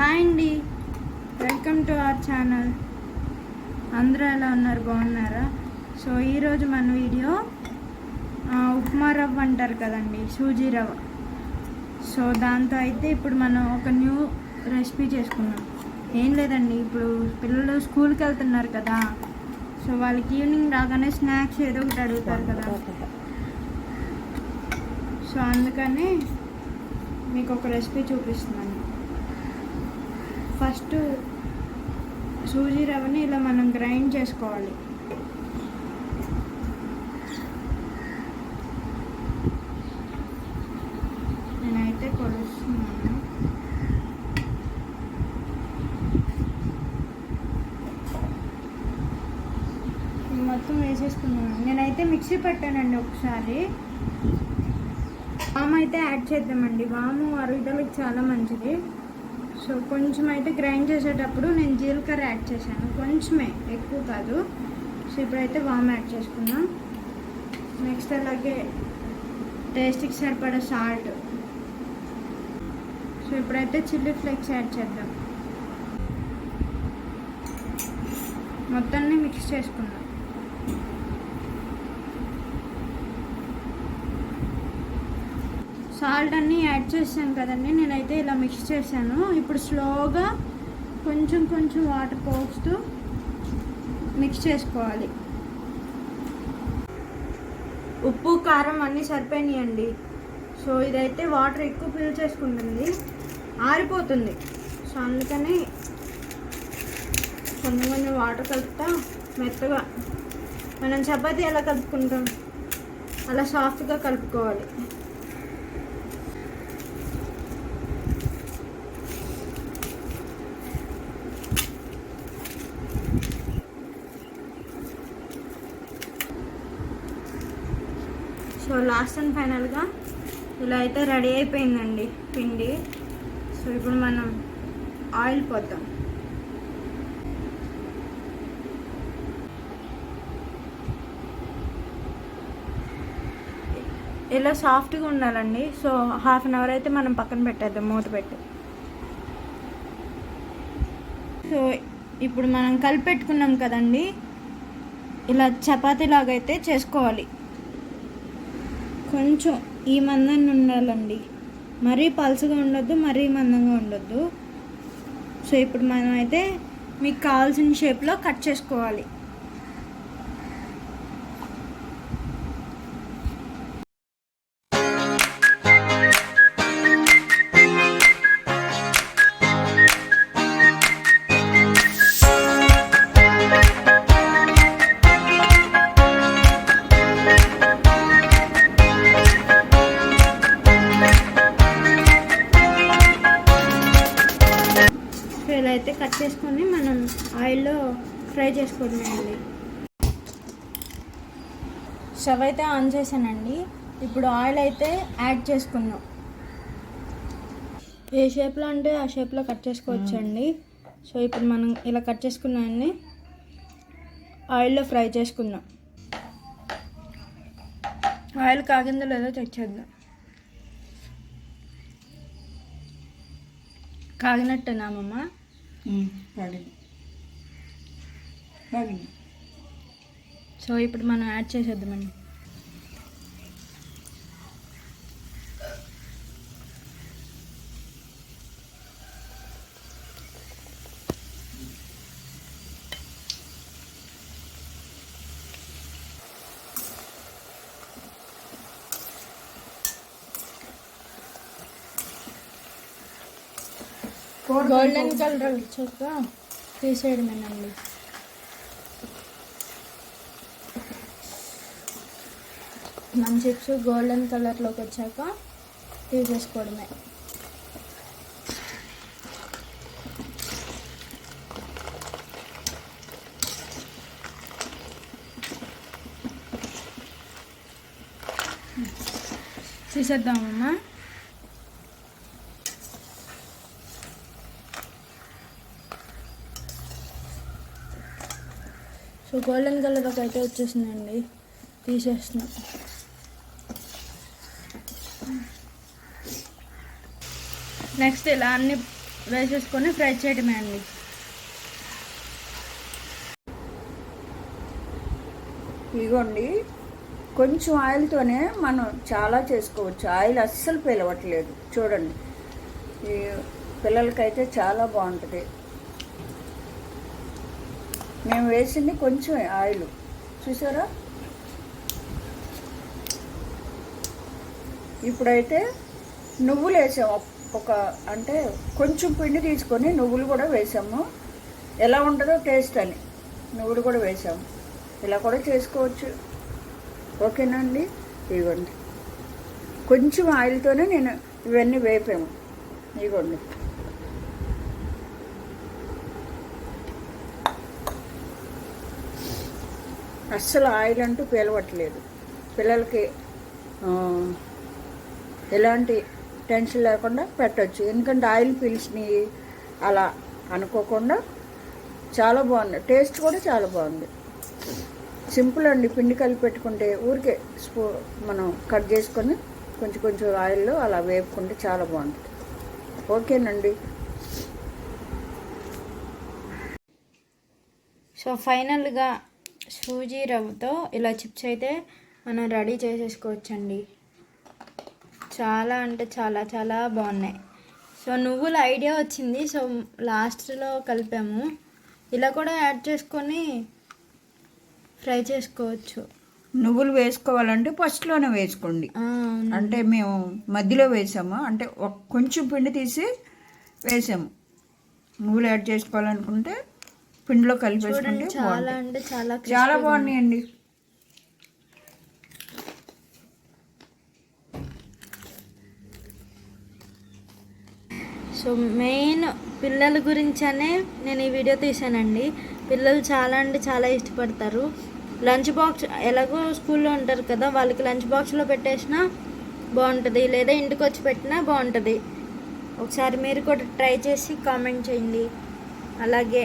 Hi అండి. Welcome to our channel అందరూ ఎలా ఉన్నారు? బాగున్నారా? సో ఈరోజు మన వీడియో ఉప్మా రవ్వ అంటారు కదండి సూజీ రవ్వ. సో దాంతో అయితే ఇప్పుడు మనం ఒక న్యూ రెసిపీ చేసుకున్నాం ఏం లేదండి ఇప్పుడు పిల్లలు స్కూల్కి వెళ్తున్నారు కదా. సో వాళ్ళకి ఈవినింగ్ రాగానే స్నాక్స్ ఏదో ఒకటి అడుగుతారు కదా. సో అందుకని మీకు ఒక రెసిపీ చూపిస్తున్నాను. ఫస్ట్ సూజీ రవ్వని ఇలా మనం గ్రైండ్ చేసుకోవాలి. నేనైతే కొలుస్తున్నాను. మొత్తం వేసేసుకున్నాను నేనైతే మిక్సీ పెట్టానండి ఒకసారి. వాము అయితే యాడ్ చేద్దామండి. వాము అరుగుదలకు చాలా మంచిది. సో కొంచెం అయితే గ్రైండ్ చేసేటప్పుడు నేను జీలకర్ర యాడ్ చేశాను. కొంచెమే ఎక్కువ కాదు. సో ఇప్పుడైతే వామ్ యాడ్ చేసుకున్నాం నెక్స్ట్ అలాగే టేస్ట్కి సరిపడా సాల్ట్. సో ఇప్పుడైతే చిల్లీ ఫ్లేక్స్ యాడ్ చేద్దాం. మొత్తాన్ని మిక్స్ చేసుకుందాం. సాల్ట్ అన్నీ యాడ్ చేశాను కదండి నేనైతే ఇలా మిక్స్ చేశాను. ఇప్పుడు స్లోగా కొంచెం కొంచెం వాటర్ పోస్తూ మిక్స్ చేసుకోవాలి. ఉప్పు కారం అన్నీ సరిపోయినాయండి. సో ఇదైతే వాటర్ ఎక్కువ ఫిల్ చేసుకుంటుంది. ఆరిపోతుంది. సో అందుకని కొంచెం కొన్ని వాటర్ కలుపుతా మెత్తగా. మనం చపాతీ ఎలా కలుపుకుంటాం? అలా సాఫ్ట్గా కలుపుకోవాలి. సో లాస్ట్ అండ్ ఫైనల్గా ఇలా అయితే రెడీ అయిపోయిందండి పిండి. సో ఇప్పుడు మనం ఆయిల్ పోద్దాం. ఇలా సాఫ్ట్గా ఉండాలండి. సో హాఫ్ అన్ అవర్ అయితే మనం పక్కన పెట్టేద్దాం మూత పెట్టి. సో ఇప్పుడు మనం కలిపెట్టుకున్నాం కదండి. ఇలా చపాతీ లాగైతే చేసుకోవాలి. కొంచెం ఈ మందాన్ని ఉండాలండి. మరీ పలుచగా ఉండొద్దు మరీ మందంగా ఉండొద్దు. సో ఇప్పుడు మనం అయితే మీకు కావాల్సిన షేప్లో కట్ చేసుకోవాలి. ఇలా అయితే కట్ చేసుకొని మనం ఆయిల్లో ఫ్రై చేసుకోవడమే అండి స్టవ్ అయితే ఆన్ చేశానండి. ఇప్పుడు ఆయిల్ అయితే యాడ్ చేసుకున్నాం. ఏ షేప్లో అంటే ఆ షేప్లో కట్ చేసుకోవచ్చండి. సో ఇప్పుడు మనం ఇలా కట్ చేసుకున్నాన్ని ఆయిల్లో ఫ్రై చేసుకుందాం. ఆయిల్ కాగిందో లేదో చెక్ చేద్దాం. కాగినట్టేనామమ్మా సో ఇప్పుడు మనం యాడ్ చేసేద్దామండి. గోల్డెన్ కలర్ వచ్చాక తీసేయడమేనండి. మన చిప్స్ గోల్డెన్ కలర్లోకి వచ్చాక తీసేసుకోవడమే. తీసేద్దామమ్మా. సో గోల్డెన్ కలర్ ఒక అయితే వచ్చేసిందండి. తీసేస్తున్నాం. నెక్స్ట్ ఇలా అన్ని వేసేసుకొని ఫ్రై చేయడమే అండి. ఇదిగోండి కొంచెం ఆయిల్తోనే మనం చాలా చేసుకోవచ్చు. ఆయిల్ అస్సలు పిలవట్లేదు. చూడండి. ఈ పిల్లలకైతే చాలా బాగుంటుంది. మేము వేసింది కొంచెం ఆయిల్. చూసారా? ఇప్పుడైతే నువ్వులు వేసాము ఒక అంటే కొంచెం పిండి తీసుకొని నువ్వులు కూడా వేసాము. ఎలా ఉంటుందో టేస్ట్ అని నువ్వులు కూడా వేసాము ఇలా కూడా చేసుకోవచ్చు. ఓకేనా అండి ఇవ్వండి. కొంచెం ఆయిల్తోనే నేను ఇవన్నీ వేపాము. ఇవ్వండి. అస్సలు ఆయిల్ అంటూ పేలవట్లేదు. పిల్లలకి ఎలాంటి టెన్షన్ లేకుండా పెట్టచ్చు. ఎందుకంటే ఆయిల్ పీల్స్ని అలా అనుకోకుండా చాలా బాగుంది. టేస్ట్ కూడా చాలా బాగుంది. సింపుల్ అండి. పిండి కలిపి పెట్టుకుంటే ఊరికే స్పూ మనం కట్ చేసుకొని కొంచెం కొంచెం ఆయిల్లో అలా వేపుకుంటే చాలా బాగుంటుంది ఓకేనండి. సో ఫైనల్గా సూజీ రవ్వతో ఇలా చిప్స్ అయితే మనం రెడీ చేసేసుకోవచ్చండి. చాలా అంటే చాలా చాలా బాగున్నాయి. సో నువ్వుల ఐడియా వచ్చింది. సో లాస్ట్లో కలిపాము. ఇలా కూడా యాడ్ చేసుకొని ఫ్రై చేసుకోవచ్చు. నువ్వులు వేసుకోవాలంటే ఫస్ట్లోనే వేసుకోండి. అంటే మేము మధ్యలో వేసాము. అంటే కొంచెం పిండి తీసి వేసాము. నువ్వులు యాడ్ చేసుకోవాలనుకుంటే పిండిలో కలిపేసుకుంటే చాలా. అంటే చాలా చాలా బాగున్నాయండి. సో మెయిన్ పిల్లల గురించనే నేను ఈ వీడియో తీసానండి. పిల్లలు చాలా అంటే చాలా ఇష్టపడతారు. లంచ్ బాక్స్ ఎలాగో స్కూల్లో ఉంటారు కదా వాళ్ళకి లంచ్ బాక్స్లో పెట్టేసినా బాగుంటుంది లేదా ఇంటికి వచ్చి పెట్టినా బాగుంటుంది. ఒకసారి మీరు కూడా ట్రై చేసి కామెంట్ చేయండి. అలాగే